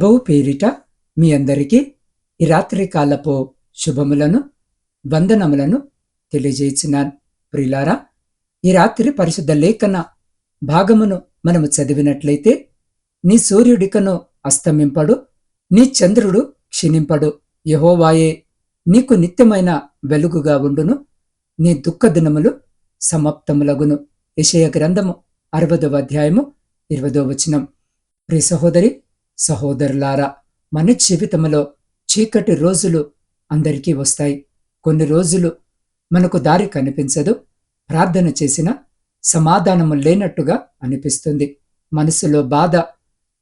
ప్రభువు పేరిట మీ అందరికీ ఈ రాత్రి కాలపు శుభములను వందనములను తెలియజేస్తున్నాను ప్రిలారా ఈ రాత్రి పరిశుద్ధ లేఖన భాగమును మనము చదివినట్లయితే నీ సూర్యుడికను అస్తమింపడు నీ చంద్రుడు క్షీణింపడు. యహోవాయే నీకు నిత్యమైన వెలుగుగా ఉండును. నీ దుఃఖ దినములు సమాప్తములగును. యెషయ గ్రంథము అరవదవ అధ్యాయము ఇరవదో వచనం. ప్రి సహోదరి సహోదరులారా మన జీవితంలో చీకటి రోజులు అందరికీ వస్తాయి. కొన్ని రోజులు మనకు దారి కనిపించదు. ప్రార్థన చేసిన సమాధానము లేనట్టుగా అనిపిస్తుంది. మనసులో బాధ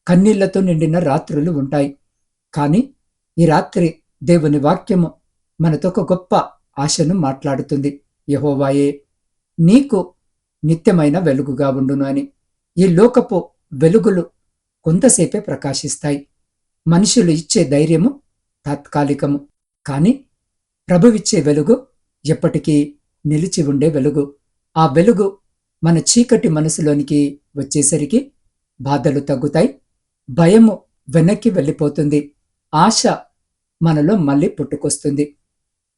కన్నీళ్ళతో నిండిన రాత్రులు ఉంటాయి. కానీ ఈ రాత్రి దేవుని వాక్యము మనతో ఒక గొప్ప ఆశను మాట్లాడుతుంది. యహోవాయే నీకు నిత్యమైన వెలుగుగా ఉండును అని. ఈ లోకపు వెలుగులు కొంతసేపే ప్రకాశిస్తాయి. మనుషులు ఇచ్చే ధైర్యము తాత్కాలికము. కానీ ప్రభువిచ్చే వెలుగు ఎప్పటికీ నిలిచి ఉండే వెలుగు. ఆ వెలుగు మన చీకటి మనసులోనికి వచ్చేసరికి బాధలు తగ్గుతాయి. భయము వెనక్కి వెళ్ళిపోతుంది. ఆశ మనలో మళ్ళీ పుట్టుకొస్తుంది.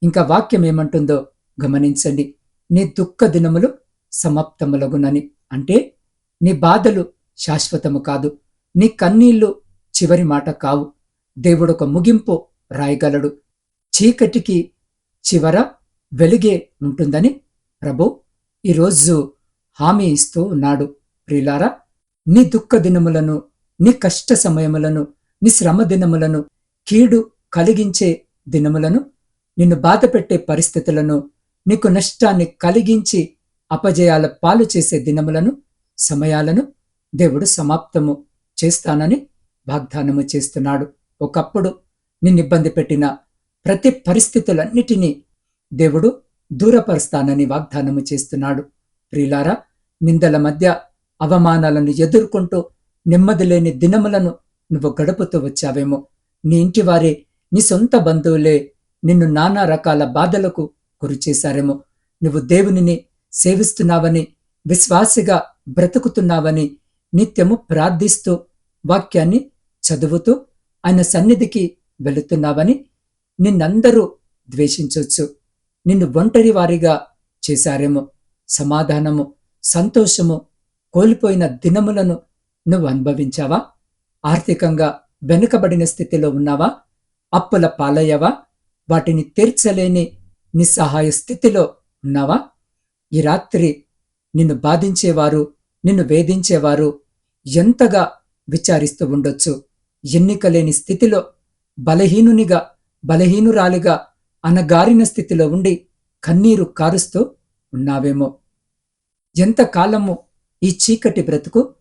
ఇంకా వాక్యం ఏమంటుందో గమనించండి. నీ దుఃఖ దినములు సమాప్తములగునని. అంటే నీ బాధలు శాశ్వతము కాదు. నీ కన్నీళ్ళు చివరి మాట కావు. దేవుడొక ముగింపు రాయగలడు. చీకటికి చివర వెలుగే ఉంటుందని ప్రభు ఈరోజు హామీ ఇస్తూ ఉన్నాడు. ప్రిలారా నీ దుఃఖ దినములను నీ కష్ట సమయములను నీ శ్రమ దినములను కీడు కలిగించే దినములను నిన్ను బాధపెట్టే పరిస్థితులను నీకు నష్టాన్ని కలిగించి అపజయాల పాలు చేసే దినములను సమయాలను దేవుడు సమాప్తము చేస్తానని వాగ్దానము చేస్తున్నాడు. ఒకప్పుడు నిన్ను ఇబ్బంది పెట్టిన ప్రతి పరిస్థితులన్నిటినీ దేవుడు దూరపరుస్తానని వాగ్దానము చేస్తున్నాడు. ప్రియులారా నిందల మధ్య అవమానాలను ఎదుర్కొంటూ నెమ్మది లేని దినములను నువ్వు గడుపుతూ వచ్చావేమో. నీ ఇంటివారే నీ సొంత బంధువులే నిన్ను నానా రకాల బాధలకు గురి చేశారేమో. నువ్వు దేవునిని సేవిస్తున్నావని విశ్వాసిగా బ్రతుకుతున్నావని నిత్యము ప్రార్థిస్తూ వాక్యాన్ని చదువుతూ ఆయన సన్నిధికి వెళుతున్నావని నిన్నందరూ ద్వేషించొచ్చు. నిన్ను ఒంటరి వారిగా చేశారేమో. సమాధానము సంతోషము కోల్పోయిన దినములను నువ్వు అనుభవించావా? ఆర్థికంగా వెనుకబడిన స్థితిలో ఉన్నావా? అప్పుల పాలయ్యవా? వాటిని తీర్చలేని నిస్సహాయ స్థితిలో ఉన్నావా? ఈ రాత్రి నిన్ను బాధించేవారు నిన్ను వేధించేవారు ఎంతగా విచారిస్తూ ఉండొచ్చు. ఎన్నిక లేని స్థితిలో బలహీనునిగా బలహీనురాలిగా అనగారిన స్థితిలో ఉండి కన్నీరు కారుస్తూ ఉన్నావేమో? ఎంతకాలము ఈ చీకటి బ్రతుకు?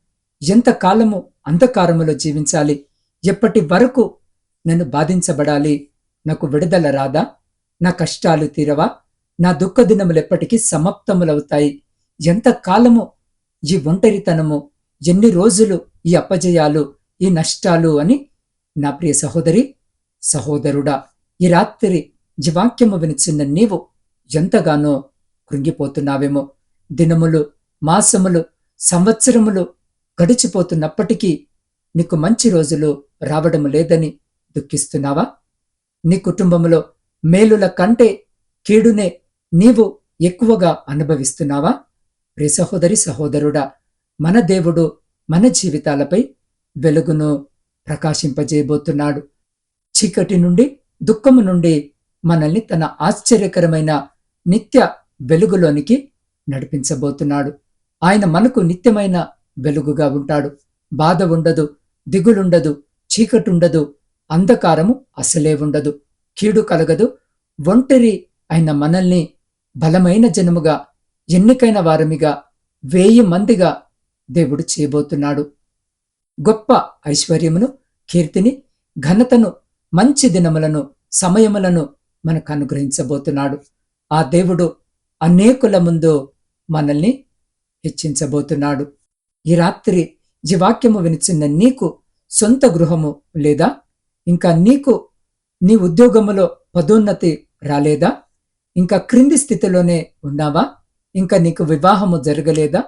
ఎంతకాలము అంధకారములో జీవించాలి? ఎప్పటి వరకు నన్ను బాధించబడాలి? నాకు విడుదల రాదా? నా కష్టాలు తీరవా? నా దుఃఖ దినములెప్పటికీ సమాప్తములవుతాయి? ఎంతకాలము ఈ ఒంటరితనము ఎన్ని రోజులు ఈ అపజయాలు ఈ నష్టాలు అని నా ప్రియ సహోదరి సహోదరుడా ఈ రాత్రి జీవాక్యము వినిచిన్న నీవు ఎంతగానో కృంగిపోతున్నావేమో. దినములు మాసములు సంవత్సరములు గడిచిపోతున్నప్పటికీ నీకు మంచి రోజులు రావడం లేదని దుఃఖిస్తున్నావా? నీ కుటుంబములో మేలుల కంటే కీడునే నీవు ఎక్కువగా అనుభవిస్తున్నావా? ప్రియ సహోదరి సహోదరుడా మన దేవుడు మన జీవితాలపై వెలుగును ప్రకాశింపజేయబోతున్నాడు. చీకటి నుండి దుఃఖము నుండి మనల్ని తన ఆశ్చర్యకరమైన నిత్య వెలుగులోనికి నడిపించబోతున్నాడు. ఆయన మనకు నిత్యమైన వెలుగుగా ఉంటాడు. బాధ ఉండదు దిగులుండదు చీకటుండదు అంధకారము అసలే ఉండదు కీడు కలగదు ఒంటరి అయిన మనల్ని బలమైన జనముగా ఎన్నికైన వారమిగా వేయి మందిగా దేవుడు చేయబోతున్నాడు. గొప్ప ఐశ్వర్యమును కీర్తిని ఘనతను మంచి దినములను సమయములను మనకు అనుగ్రహించబోతున్నాడు. ఆ దేవుడు అనేకుల ముందు మనల్ని హెచ్చించబోతున్నాడు. ఈ రాత్రి ఈ వాక్యము వినిచిన్న నీకు సొంత గృహము లేదా? ఇంకా నీకు నీ ఉద్యోగములో పదోన్నతి రాలేదా? ఇంకా క్రింది స్థితిలోనే ఉన్నావా? ఇంకా నీకు వివాహము జరగలేదా?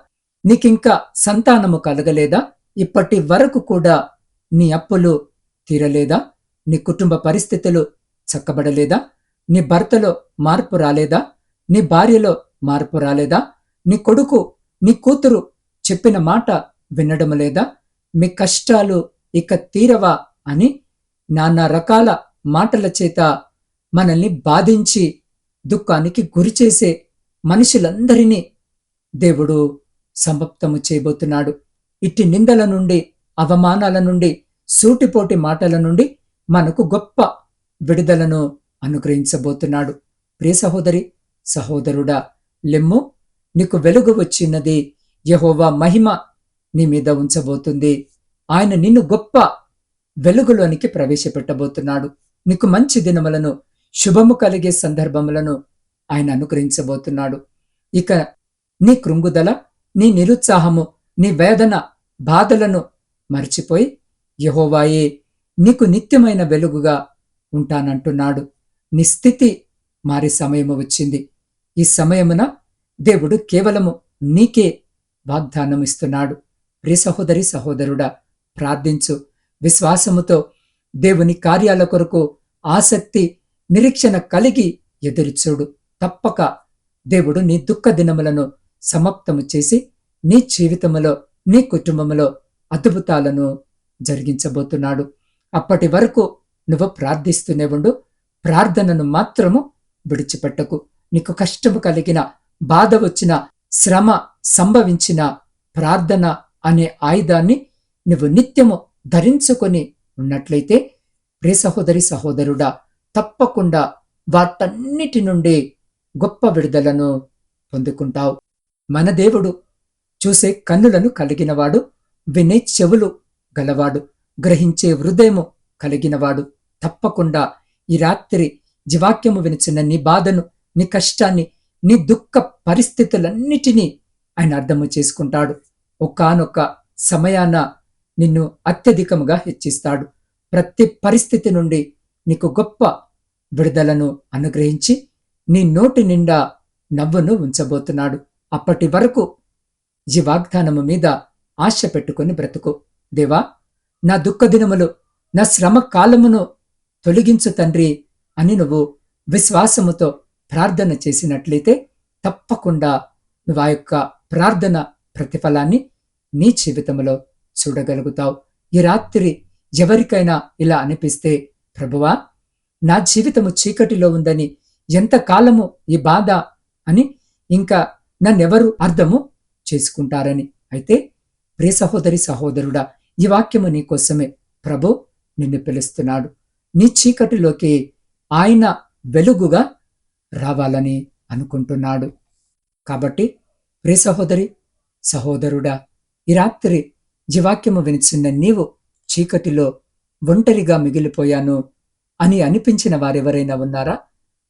నీకింకా సంతానము కలగలేదా? ఇప్పటి వరకు కూడా నీ అప్పులు తీరలేదా? నీ కుటుంబ పరిస్థితులు చక్కబడలేదా? నీ భర్తలో మార్పు రాలేదా? నీ భార్యలో మార్పు రాలేదా? నీ కొడుకు నీ కూతురు చెప్పిన మాట వినడం లేదా? మీ కష్టాలు ఇక తీరవా అని నానా రకాల మాటల చేత మనల్ని బాధించి దుఃఖానికి గురిచేసే మనుషులందరినీ దేవుడు సమాప్తము చేయబోతున్నాడు. ఇట్టి నిందల నుండి అవమానాల నుండి సూటిపోటి మాటల నుండి మనకు గొప్ప విడుదలను అనుగ్రహించబోతున్నాడు. ప్రియ సహోదరి సహోదరుడా లెమ్ము నీకు వెలుగు వచ్చినది యహోవా మహిమ నీ మీద ఉంచబోతుంది. ఆయన నిన్ను గొప్ప వెలుగులోనికి ప్రవేశపెట్టబోతున్నాడు. నీకు మంచి దినములను శుభము కలిగే సందర్భములను ఆయన అనుగ్రహించబోతున్నాడు. ఇక నీ కృంగుదల నీ నిరుత్సాహము నీ వేదన బాధలను మర్చిపోయి యహోవాయే నీకు నిత్యమైన వెలుగుగా ఉంటానంటున్నాడు. నీ స్థితి మారి సమయము వచ్చింది. ఈ సమయమున దేవుడు కేవలము నీకే వాగ్దానం ఇస్తున్నాడు. సహోదరి సహోదరుడా ప్రార్థించు. విశ్వాసముతో దేవుని కార్యాల కొరకు ఆసక్తి నిరీక్షణ కలిగి ఎదురుచూడు. తప్పక దేవుడు నీ దుఃఖ దినములను సమాప్తము చేసి నీ జీవితములో నీ కుటుంబములో అద్భుతాలను జరిగించబోతున్నాడు. అప్పటి వరకు నువ్వు ప్రార్థిస్తూనే ఉండు. ప్రార్థనను మాత్రము విడిచిపెట్టకు. నీకు కష్టము కలిగిన బాధ వచ్చిన శ్రమ సంభవించిన ప్రార్థన అనే ఆయుధాన్ని నువ్వు నిత్యము ధరించుకొని ఉన్నట్లయితే ప్రే సహోదరి సహోదరుడా తప్పకుండా వాటన్నిటి నుండి గొప్ప విడుదలను పొందుకుంటావు. మన దేవుడు చూసే కన్నులను కలిగినవాడు వినే చెవులు గలవాడు గ్రహించే హృదయము కలిగినవాడు. తప్పకుండా ఈ రాత్రి జీవాక్యము వినిచిన నీ బాధను నీ కష్టాన్ని నీ దుఃఖ పరిస్థితులన్నిటినీ ఆయన అర్థము చేసుకుంటాడు. ఒకానొక సమయాన నిన్ను అత్యధికముగా హెచ్చిస్తాడు. ప్రతి పరిస్థితి నుండి నీకు గొప్ప విడుదలను అనుగ్రహించి నీ నోటి నిండా నవ్వును ఉంచబోతున్నాడు. అప్పటి వరకు ఈ వాగ్దానము మీద ఆశ పెట్టుకుని బ్రతుకు. దేవా నా దుఃఖ దినములు నా శ్రమ కాలమును తొలగించు తండ్రి అని నువ్వు విశ్వాసముతో ప్రార్థన చేసినట్లయితే తప్పకుండా నువ్వు ఆ యొక్క ప్రార్థన ప్రతిఫలాన్ని నీ జీవితంలో చూడగలుగుతావు. ఈ రాత్రి ఎవరికైనా ఇలా అనిపిస్తే ప్రభువా నా జీవితము చీకటిలో ఉందని ఎంతకాలము ఈ బాధ అని ఇంకా నన్నెవరు అర్థము చేసుకుంటారని. అయితే ప్రియ సహోదరి సహోదరుడా ఈ వాక్యము నీకోసమే ప్రభు నిన్ను పిలుస్తున్నాడు. నీ చీకటిలోకి ఆయన వెలుగుగా రావాలని అనుకుంటున్నాడు. కాబట్టి ప్రియ సహోదరి సహోదరుడా ఈ రాత్రి జీవాక్యము వినిచిన్న నీవు చీకటిలో ఒంటరిగా మిగిలిపోయాను అని అనిపించిన వారెవరైనా ఉన్నారా?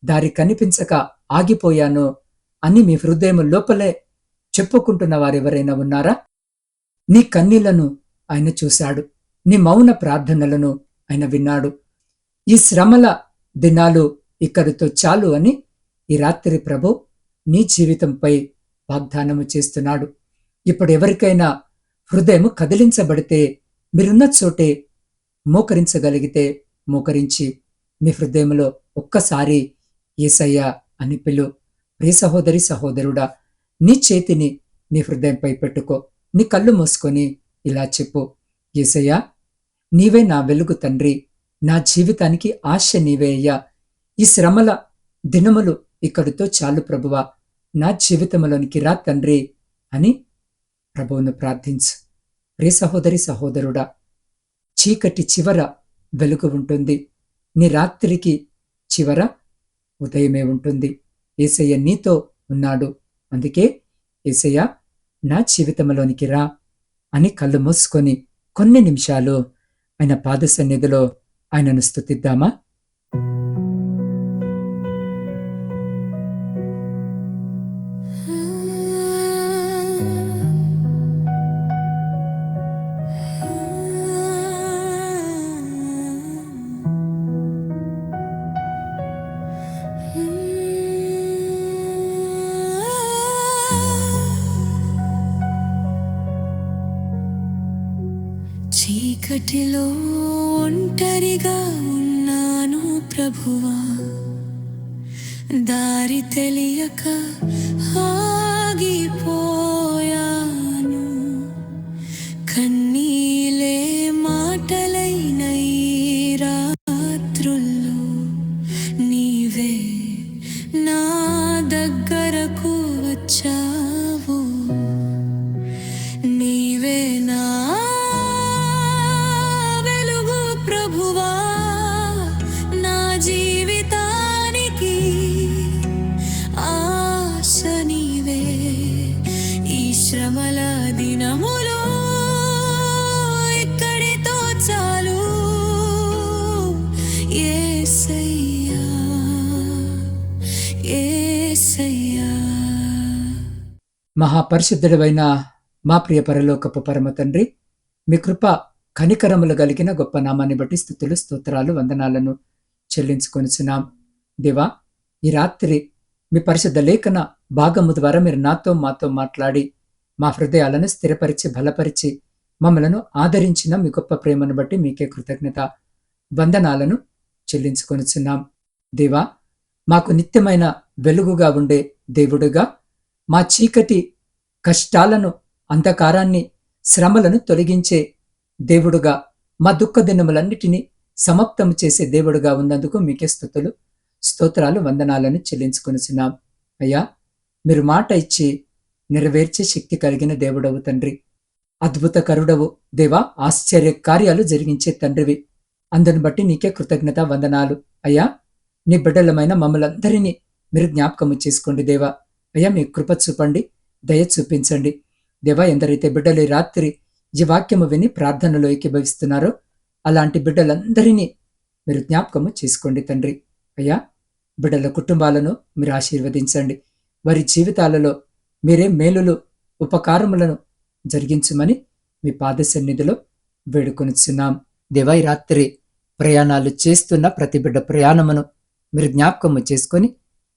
దారి కనిపించక ఆగిపోయాను అని మీ హృదయం లోపలే చెప్పుకుంటున్న వారెవరైనా ఉన్నారా? నీ కన్నీళ్ళను ఆయన చూశాడు. నీ మౌన ప్రార్థనలను ఆయన విన్నాడు. ఈ శ్రమల దినాలు ఇక్కడితో చాలు అని ఈ రాత్రి ప్రభు నీ జీవితంపై వాగ్దానము చేస్తున్నాడు. ఇప్పుడు ఎవరికైనా హృదయం కదిలించబడితే మీరున్న చోటే మోకరించగలిగితే మోకరించి మీ హృదయంలో ఒక్కసారి ఏసయ్య అని పిలు. ప్రియ సహోదరి సహోదరుడా నీ చేతిని నీ హృదయంపై పెట్టుకో నీ కళ్ళు మూసుకొని ఇలా చెప్పు. ఏసయ్యా నీవే నా వెలుగు తండ్రి నా జీవితానికి ఆశ నీవే అయ్యా. ఈ శ్రమల దినములు ఇక్కడితో చాలు ప్రభువా నా జీవితంలోనికి రా తండ్రి అని ప్రభువును ప్రార్థించు. ప్రియ సహోదరి సహోదరుడా చీకటి చివర వెలుగు ఉంటుంది నీ రాత్రికి చివర ఉదయమే ఉంటుంది. ఏసయ్య నీతో ఉన్నాడు. అందుకే ఏసయ్య నా జీవితంలోనికి రా. అని కళ్ళు మూసుకొని కొన్ని నిమిషాలు ఆయన పాద సన్నిధిలో ఆయనను స్థుతిద్దామా? ఒంటరిగా ఉన్నాను ప్రభువా. దారి తెలియక ఆగిపో మహాపరిశుద్ధుడవైన మా ప్రియ పరలోకపు పరమ తండ్రి మీ కృప కనికరములు కలిగిన గొప్ప నామాన్ని బట్టి స్థుతులు స్తోత్రాలు వందనాలను చెల్లించుకొనిచున్నాం. దేవా ఈ రాత్రి మీ పరిశుద్ధ లేఖన భాగము ద్వారా మీరు నాతో మాతో మాట్లాడి మా హృదయాలను స్థిరపరిచి బలపరిచి మమ్మలను ఆదరించిన మీ గొప్ప ప్రేమను బట్టి మీకే కృతజ్ఞత వందనాలను చెల్లించుకొనిచున్నాం. దేవా మాకు నిత్యమైన వెలుగుగా ఉండే దేవుడుగా మా చీకటి కష్టాలను అంధకారాన్ని శ్రమలను తొలగించే దేవుడుగా మా దుఃఖ దినములన్నిటినీ సమాప్తము చేసే దేవుడుగా ఉన్నందుకు మీకే స్థుతులు స్తోత్రాలు వందనాలను చెల్లించుకొనిచున్నాం. అయ్యా మీరు మాట ఇచ్చి నెరవేర్చే శక్తి కలిగిన దేవుడవు తండ్రి. అద్భుత కరుడవు దేవా ఆశ్చర్య కార్యాలు జరిగించే తండ్రివి. అందుని బట్టి నీకే కృతజ్ఞత వందనాలు. అయ్యా నీ బిడ్డలమైన మమ్మలందరినీ మీరు జ్ఞాపకము చేసుకోండి దేవా. అయ్యా మీ కృప చూపండి దయ చూపించండి. దేవా ఎందరైతే బిడ్డలు రాత్రి ఈ వాక్యము విని ప్రార్థనలో ఏకీభవిస్తున్నారో అలాంటి బిడ్డలందరినీ మీరు జ్ఞాపకము చేసుకోండి తండ్రి. అయ్యా బిడ్డల కుటుంబాలను మీరు ఆశీర్వదించండి. వారి జీవితాలలో మీరే మేలులు ఉపకారములను జరిగించమని మీ పాద సన్నిధిలో వేడుకొనిచున్నాం. దేవా రాత్రి ప్రయాణాలు చేస్తున్న ప్రతి బిడ్డ ప్రయాణమును మీరు జ్ఞాపకము చేసుకొని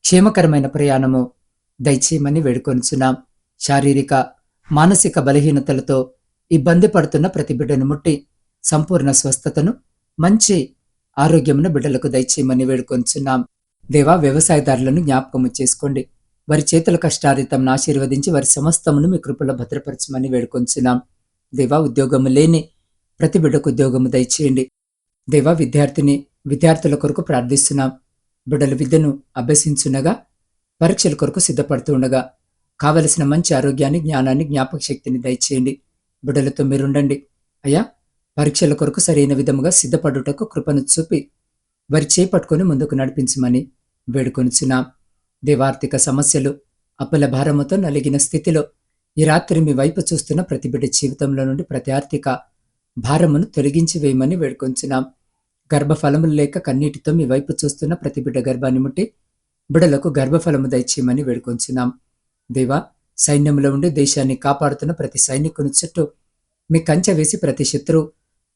క్షేమకరమైన ప్రయాణము దయచేయమని వేడుకొనిచున్నాం. శారీరక మానసిక బలహీనతలతో ఇబ్బంది పడుతున్న ప్రతి బిడ్డను ముట్టి సంపూర్ణ స్వస్థతను మంచి ఆరోగ్యమును బిడ్డలకు దయచేయమని వేడుకొంచున్నాం దేవా వ్యవసాయదారులను జ్ఞాపకము చేసుకోండి. వారి చేతుల కష్టారితంను ఆశీర్వదించి వారి సమస్తమును మీ కృపలో భద్రపరచమని వేడుకొంచున్నాం దేవా ఉద్యోగము లేని ప్రతి బిడ్డకు ఉద్యోగము దయచేయండి. దేవా విద్యార్థిని విద్యార్థుల కొరకు ప్రార్థిస్తున్నాం. బిడ్డల విద్యను అభ్యసించునగా పరీక్షల కొరకు సిద్ధపడుతూ ఉండగా కావలసిన మంచి ఆరోగ్యాన్ని జ్ఞానాన్ని జ్ఞాపక శక్తిని దయచేయండి. బిడ్డలతో మీరుండండి. అయ్యా పరీక్షల కొరకు సరైన విధముగా సిద్ధపడుటకు కృపను చూపి వారి చేపట్టుకొని ముందుకు నడిపించమని వేడుకొనిచున్నాం. దేవార్థిక సమస్యలు అప్పుల భారముతో నలిగిన స్థితిలో ఈ రాత్రి మీ వైపు చూస్తున్న ప్రతి బిడ్డ జీవితంలో నుండి ప్రతి ఆర్థిక భారమును తొలగించి వేయమని వేడుకొంచున్నాం. గర్భఫలములు లేక కన్నీటితో మీ వైపు చూస్తున్న ప్రతి బిడ్డ గర్భాన్ని ముట్టి బిడలకు గర్భఫలము దయచేయమని వేడుకొంచున్నాం. దేవా సైన్యంలో ఉండి దేశాన్ని కాపాడుతున్న ప్రతి సైనికుని చుట్టూ మీ కంచె వేసి ప్రతి శత్రు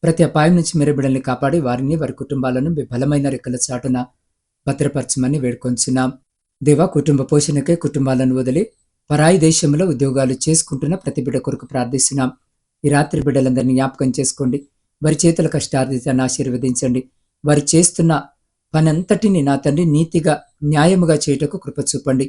ప్రతి అపాయం నుంచి మీరు బిడల్ని కాపాడి వారిని వారి కుటుంబాలను మీ బలమైన రెక్కల చాటున భద్రపరచమని వేడుకొంచున్నాం. దేవా కుటుంబ పోషణకై కుటుంబాలను వదిలి పరాయి దేశంలో ఉద్యోగాలు చేసుకుంటున్న ప్రతి బిడ్డ కొరకు ప్రార్థిస్తున్నాం. ఈ రాత్రి బిడ్డలందరినీ జ్ఞాపకం చేసుకోండి. వారి చేతుల కష్టార్జితాన్ని ఆశీర్వదించండి. వారు చేస్తున్న పనంతటిని నా తండ్రి నీతిగా న్యాయముగా చేయుటకు కృప చూపండి.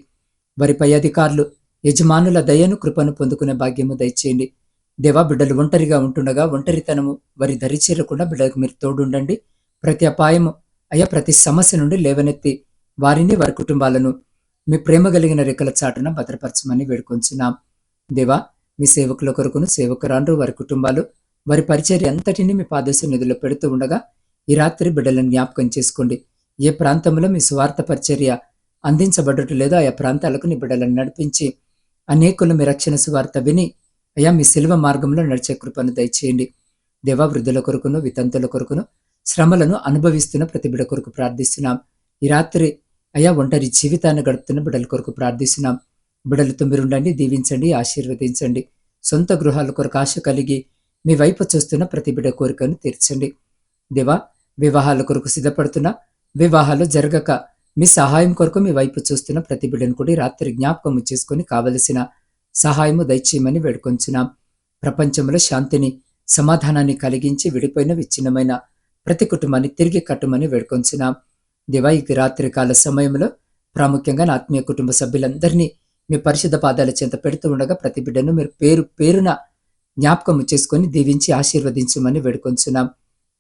వారి పై అధికారులు యజమానుల దయను కృపను పొందుకునే భాగ్యము దయచేయండి. దేవా బిడ్డలు ఒంటరిగా ఉంటుండగా ఒంటరితనము వారి దరిచేరకుండా బిడ్డలకు మీరు తోడుండండి. ప్రతి అపాయము అయ్యా ప్రతి సమస్య నుండి లేవనెత్తి వారిని వారి కుటుంబాలను మీ ప్రేమ కలిగిన రెక్కల చాటున భద్రపరచమని వేడుకొంచున్నాం. దేవా మీ సేవకుల కొరకును సేవకురాండ్రు వారి కుటుంబాలు వారి పరిచర్య అంతటిని మీ పాదశ నిధులు పెడుతూ ఉండగా ఈ రాత్రి బిడ్డలను జ్ఞాపకం చేసుకోండి. ఏ ప్రాంతంలో మీ స్వార్థ పరిచర్య అందించబడటం లేదో ఆయా ప్రాంతాలకు నీ బిడ్డలను నడిపించి అనేకులు మీ రక్షణ సువార్త విని అయ్యా మీ శిల్వ మార్గంలో నడిచే కృపను దయచేయండి. దేవా వృద్ధుల కొరకును వితంతుల కొరకును శ్రమలను అనుభవిస్తున్న ప్రతిబిడ కొరకు ప్రార్థిస్తున్నాం. ఈ రాత్రి అయా ఒంటరి జీవితాన్ని గడుపుతున్న బిడ్డల కొరకు ప్రార్థిస్తున్నాం. బిడలతో మీరుండండి దీవించండి ఆశీర్వదించండి. సొంత గృహాల కొరకు ఆశ కలిగి మీ వైపు చూస్తున్న ప్రతిబిడ కోరికను తీర్చండి. దేవా వివాహాల కొరకు సిద్ధపడుతున్న వివాహాలు జరగక మీ సహాయం కొరకు మీ వైపు చూస్తున్న ప్రతి బిడ్డను కూడా రాత్రి జ్ఞాపకం చేసుకుని కావలసిన సహాయము దయచేయమని వేడుకొంచున్నాం. ప్రపంచంలో శాంతిని సమాధానాన్ని కలిగించి విడిపోయిన విచ్ఛిన్నమైన ప్రతి కుటుంబాన్ని తిరిగి కట్టుమని వేడుకొంచున్నాం. దివా ఈ రాత్రి కాల సమయంలో ప్రాముఖ్యంగా నా ఆత్మీయ కుటుంబ సభ్యులందరినీ మీ పరిశుద్ధ పాదాల చెంత పెడుతూ ఉండగా ప్రతి బిడ్డను మీరు పేరు పేరున జ్ఞాపకం చేసుకొని దీవించి ఆశీర్వదించమని వేడుకొంచున్నాం.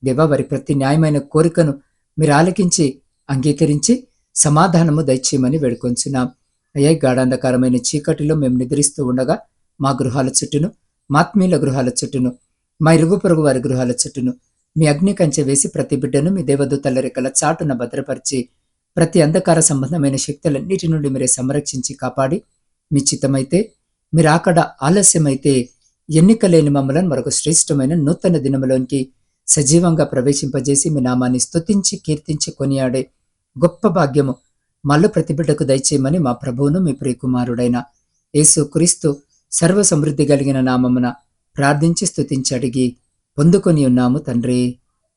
దేవా వారి ప్రతి న్యాయమైన కోరికను మీరు ఆలకించి అంగీకరించి సమాధానము దయచేయమని వేడుకొంచున్నాం. అయ్యా గాఢాంధకారమైన చీకటిలో మేము నిద్రిస్తూ ఉండగా మా గృహాల చుట్టూను మాత్మీయుల గృహాల చుట్టూను మా ఇరుగు పొరుగు వారి గృహాల చుట్టూను మీ అగ్ని కంచె వేసి ప్రతి బిడ్డను మీ దేవదూతల రెక్కల చాటున భద్రపరిచి ప్రతి అంధకార సంబంధమైన శక్తులన్నిటి నుండి మీరే సంరక్షించి కాపాడి మీ చిత్తమైతే మీరు అక్కడ ఆలస్యమైతే ఎన్నిక లేని మమ్మలను మరొక శ్రేష్టమైన నూతన దినములోనికి సజీవంగా ప్రవేశింపజేసి మీ నామాన్ని స్తుతించి కీర్తించి కొనియాడే గొప్ప భాగ్యము మళ్ళీ ప్రతిబిడ్డకు దయచేయమని మా ప్రభువును మీ ప్రియకుమారుడైన యేసు క్రీస్తు సర్వ సమృద్ధి కలిగిన నామమున ప్రార్థించి స్తుతించి అడిగి పొందుకొని ఉన్నాము తండ్రి.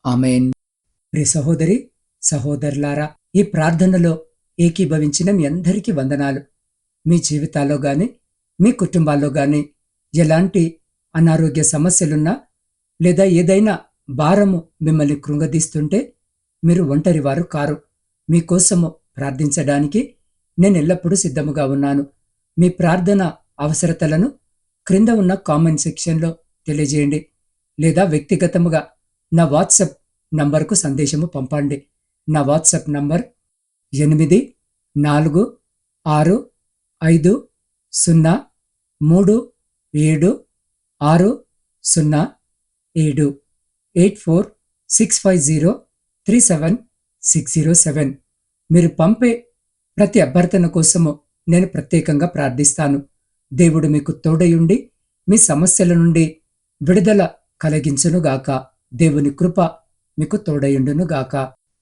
ఆమెన్. ప్రియ సహోదరి సహోదరులారా ఈ ప్రార్థనలో ఏకీభవించిన మీ అందరికీ వందనాలు. మీ జీవితాల్లో గాని మీ కుటుంబాల్లో గాని ఎలాంటి అనారోగ్య సమస్యలున్నా లేదా ఏదైనా భారము మిమ్మల్ని కృంగదీస్తుంటే మీరు ఒంటరి వారు కారు మీకోసము ప్రార్థించడానికి నేను ఎల్లప్పుడూ సిద్ధముగా ఉన్నాను. మీ ప్రార్థన అవసరతలను క్రింద ఉన్న కామెంట్ సెక్షన్లో తెలియజేయండి. లేదా వ్యక్తిగతముగా నా వాట్సాప్ నంబర్కు సందేశము పంపండి. నా వాట్సాప్ నంబర్ ఎనిమిది నాలుగు ఆరు ఐదు సున్నా మూడు ఏడు ఆరు సున్నా ఏడు. Eight four six five zero three seven six zero seven. మీరు పంపే ప్రతి అభ్యర్థన కోసము నేను ప్రత్యేకంగా ప్రార్థిస్తాను. దేవుడు మీకు తోడయుండి మీ సమస్యల నుండి విడుదల కలిగించునుగాక. దేవుని కృప మీకు తోడయుండునుగాక